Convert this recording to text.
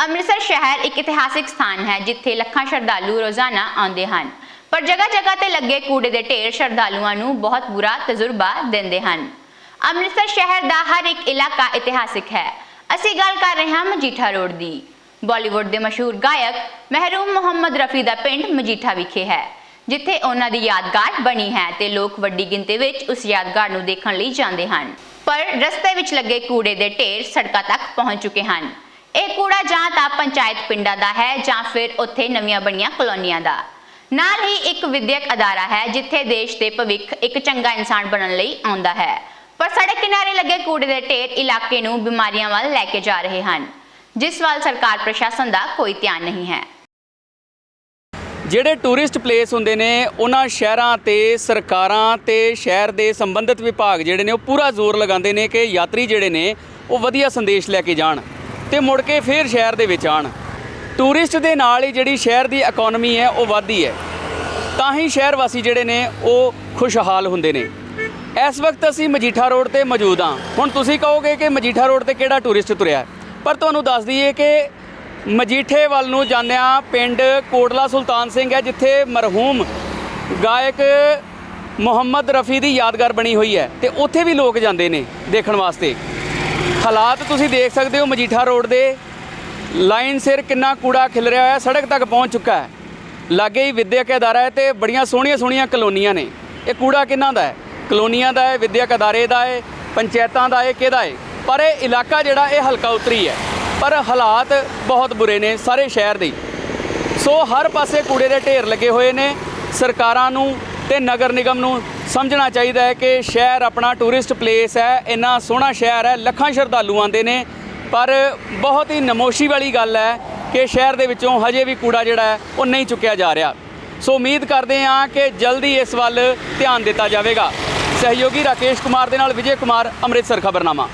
ਅੰਮ੍ਰਿਤਸਰ ਸ਼ਹਿਰ ਇੱਕ ਇਤਿਹਾਸਿਕ ਸਥਾਨ ਹੈ, ਜਿੱਥੇ ਲੱਖਾਂ ਸ਼ਰਧਾਲੂ ਰੋਜ਼ਾਨਾ ਆਉਂਦੇ ਹਨ। ਪਰ ਜਗ੍ਹਾ ਜਗ੍ਹਾ ਤੇ ਲੱਗੇ ਕੂੜੇ ਦੇ ਢੇਰ ਸ਼ਰਧਾਲੂਆਂ ਨੂੰ ਬਹੁਤ ਬੁਰਾ ਤਜਰਬਾ ਦਿੰਦੇ ਹਨ। ਅੰਮ੍ਰਿਤਸਰ ਸ਼ਹਿਰ ਦਾ ਹਰ ਇੱਕ ਇਲਾਕਾ ਇਤਿਹਾਸਿਕ ਹੈ। ਅਸੀਂ ਗੱਲ ਕਰ ਰਹੇ ਹਾਂ ਮਜੀਠਾ ਰੋਡ ਦੀ। ਬਾਲੀਵੁੱਡ ਦੇ ਮਸ਼ਹੂਰ ਗਾਇਕ ਮਹਿਰੂਮ ਮੁਹੰਮਦ ਰਫੀ ਦਾ ਪਿੰਡ ਮਜੀਠਾ ਵਿਖੇ ਹੈ, ਜਿੱਥੇ ਉਹਨਾਂ ਦੀ ਯਾਦਗਾਰ ਬਣੀ ਹੈ ਤੇ ਲੋਕ ਵੱਡੀ ਗਿਣਤੀ ਵਿੱਚ ਉਸ ਯਾਦਗਾਰ ਨੂੰ ਦੇਖਣ ਲਈ ਜਾਂਦੇ ਹਨ। ਪਰ ਰਸਤੇ ਵਿੱਚ ਲੱਗੇ ਕੂੜੇ ਦੇ ਢੇਰ ਸੜਕਾਂ ਤੱਕ ਪਹੁੰਚ ਚੁੱਕੇ ਹਨ। ਇਹ ਕੂੜਾ ਜਾਂ ਤਾਂ ਪੰਚਾਇਤ ਪਿੰਡਾਂ ਦਾ ਹੈ ਜਾਂ ਫਿਰ ਉੱਥੇ ਨਵੀਆਂ ਬਣੀਆਂ ਕਲੋਨੀਆਂ ਦਾ। ਨਾਲ ਹੀ ਇੱਕ ਵਿਦਿਅਕ ਅਦਾਰਾ ਹੈ ਜਿੱਥੇ ਦੇਸ਼ ਦੇ ਭਵਿੱਖ ਇੱਕ ਚੰਗਾ ਇਨਸਾਨ ਬਣਨ ਲਈ ਆਉਂਦਾ ਹੈ। ਪਰ ਸੜਕ ਕਿਨਾਰੇ ਲੱਗੇ ਕੂੜੇ ਦੇ ਢੇਰ ਇਲਾਕੇ ਨੂੰ ਬਿਮਾਰੀਆਂ ਵੱਲ ਲੈ ਕੇ ਜਾ ਰਹੇ ਹਨ, ਜਿਸ ਵੱਲ ਸਰਕਾਰ ਪ੍ਰਸ਼ਾਸਨ ਦਾ ਕੋਈ ਧਿਆਨ ਨਹੀਂ ਹੈ। ਜਿਹੜੇ ਟੂਰਿਸਟ ਪਲੇਸ ਹੁੰਦੇ ਨੇ, ਉਹਨਾਂ ਸ਼ਹਿਰਾਂ ਤੇ ਸਰਕਾਰਾਂ ਤੇ ਸ਼ਹਿਰ ਦੇ ਸੰਬੰਧਿਤ ਵਿਭਾਗ ਜਿਹੜੇ ਨੇ, ਉਹ ਪੂਰਾ ਜ਼ੋਰ ਲਗਾਉਂਦੇ ਨੇ ਕਿ ਯਾਤਰੀ ਜਿਹੜੇ ਨੇ, ਉਹ ਵਧੀਆ ਸੰਦੇਸ਼ ਲੈ ਕੇ ਜਾਣ। ਤੇ ਮੁੜ ਕੇ ਫੇਰ ਸ਼ਹਿਰ ਦੇ ਵਿੱਚ ਆਣ ਟੂਰਿਸਟ ਦੇ ਨਾਲ ਹੀ ਜਿਹੜੀ ਸ਼ਹਿਰ ਦੀ ਇਕਨੋਮੀ ਹੈ, ਉਹ ਵੱਧਦੀ ਹੈ। ਤਾਂ ਹੀ ਸ਼ਹਿਰ ਵਾਸੀ ਜਿਹੜੇ ਨੇ, ਉਹ ਖੁਸ਼ਹਾਲ ਹੁੰਦੇ ਨੇ। ਇਸ ਵਕਤ ਅਸੀਂ ਮਜੀਠਾ ਰੋਡ ਤੇ ਮੌਜੂਦ ਹਾਂ। ਹੁਣ ਤੁਸੀਂ ਕਹੋਗੇ ਕਿ ਮਜੀਠਾ ਰੋਡ ਤੇ ਕਿਹੜਾ ਟੂਰਿਸਟ ਤੁਰਿਆ ਪਰ ਤੁਹਾਨੂੰ ਦੱਸ ਦਈਏ ਕਿ ਮਜੀਠੇ ਵੱਲ ਨੂੰ ਜਾਂਦਿਆਂ ਪਿੰਡ ਕੋਟਲਾ ਸੁਲਤਾਨ ਸਿੰਘ ਹੈ, ਜਿੱਥੇ ਮਰਹੂਮ ਗਾਇਕ ਮੁਹੰਮਦ ਰਫੀ ਦੀ ਯਾਦਗਾਰ ਬਣੀ ਹੋਈ ਹੈ। ਤੇ ਉੱਥੇ ਵੀ ਲੋਕ ਜਾਂਦੇ ਨੇ ਦੇਖਣ ਵਾਸਤੇ। ਹਾਲਾਤ ਤੁਸੀਂ ਦੇਖ ਸਕਦੇ ਹੋ ਮਜੀਠਾ ਰੋਡ ਦੇ। ਲਾਈਨ ਸਿਰ ਕਿੰਨਾ ਕੂੜਾ ਖਿਲ ਰਿਹਾ ਹੋਇਆ, ਸੜਕ ਤੱਕ ਪਹੁੰਚ ਚੁੱਕਾ ਹੈ। ਲਾਗੇ ਹੀ ਵਿਦਿਅਕ ਅਦਾਰਾ ਹੈ ਤੇ ਬੜੀਆਂ ਸੋਹਣੀਆਂ ਸੋਹਣੀਆਂ ਕਲੋਨੀਆਂ ਨੇ। ਇਹ ਕੂੜਾ ਕਿਹਨਾਂ ਦਾ ਹੈ? ਕਲੋਨੀਆਂ ਦਾ ਹੈ, ਵਿਦਿਅਕ ਅਦਾਰੇ ਦਾ ਹੈ, ਪੰਚਾਇਤਾਂ ਦਾ ਹੈ, ਕਿਹਦਾ ਹੈ? ਪਰ ਇਹ ਇਲਾਕਾ ਜਿਹੜਾ, ਇਹ ਹਲਕਾ ਉਤਰੀ ਹੈ। ਪਰ ਹਾਲਾਤ ਬਹੁਤ ਬੁਰੇ ਨੇ ਸਾਰੇ ਸ਼ਹਿਰ ਦੇ ਸੋ ਹਰ ਪਾਸੇ ਕੂੜੇ ਦੇ ਢੇਰ ਲੱਗੇ ਹੋਏ ਨੇ। ਸਰਕਾਰਾਂ ਨੂੰ ਤੇ ਨਗਰ ਨਿਗਮ ਨੂੰ ਸਮਝਣਾ ਚਾਹੀਦਾ ਹੈ ਕਿ ਸ਼ਹਿਰ ਆਪਣਾ ਟੂਰਿਸਟ ਪਲੇਸ ਹੈ, ਇੰਨਾ ਸੋਹਣਾ ਸ਼ਹਿਰ ਹੈ, ਲੱਖਾਂ ਸ਼ਰਧਾਲੂ ਆਉਂਦੇ ਨੇ, ਪਰ ਬਹੁਤ ਹੀ ਨਮੋਸ਼ੀ ਵਾਲੀ ਗੱਲ ਹੈ ਕਿ ਸ਼ਹਿਰ ਦੇ ਵਿੱਚੋਂ ਹਜੇ ਵੀ ਕੂੜਾ ਜਿਹੜਾ ਹੈ, ਉਹ ਨਹੀਂ ਚੁੱਕਿਆ ਜਾ ਰਿਹਾ। ਸੋ ਉਮੀਦ ਕਰਦੇ ਹਾਂ ਕਿ ਜਲਦੀ ਇਸ ਵੱਲ ਧਿਆਨ ਦਿੱਤਾ ਜਾਵੇਗਾ। ਸਹਿਯੋਗੀ ਰਾਕੇਸ਼ ਕੁਮਾਰ ਦੇ ਨਾਲ ਵਿਜੇ ਕੁਮਾਰ, ਅੰਮ੍ਰਿਤਸਰ ਖਬਰਨਾਮਾ।